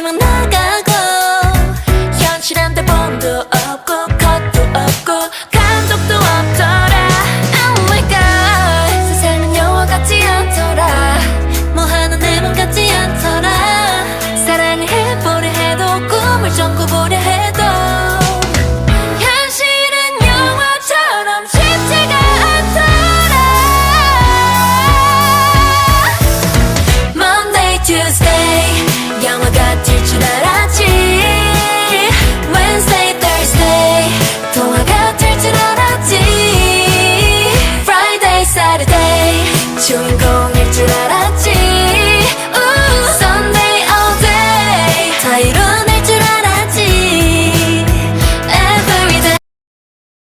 거리 나가고. 현실한데 본도 없고 컷도 없고 감독도 없더라. Oh my god. 영화 같지 않더라. 뭐 하나 내 몸 같지 않더라. 사랑해 보려 해도 꿈을 전꾸 보려 해도. 현실은 영화처럼 쉽지가 않더라. Monday, Tuesday. you go.